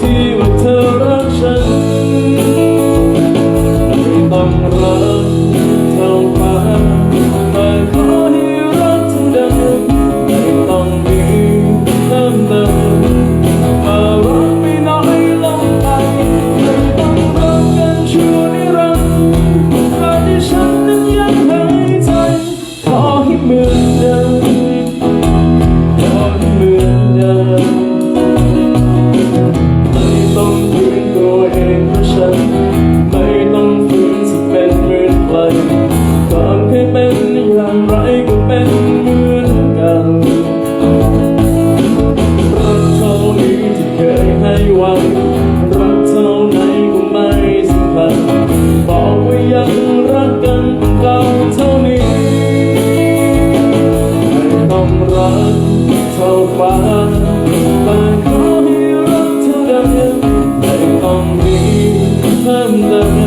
ที่ว่าเธอรักฉันไม่ต้องรัก hem de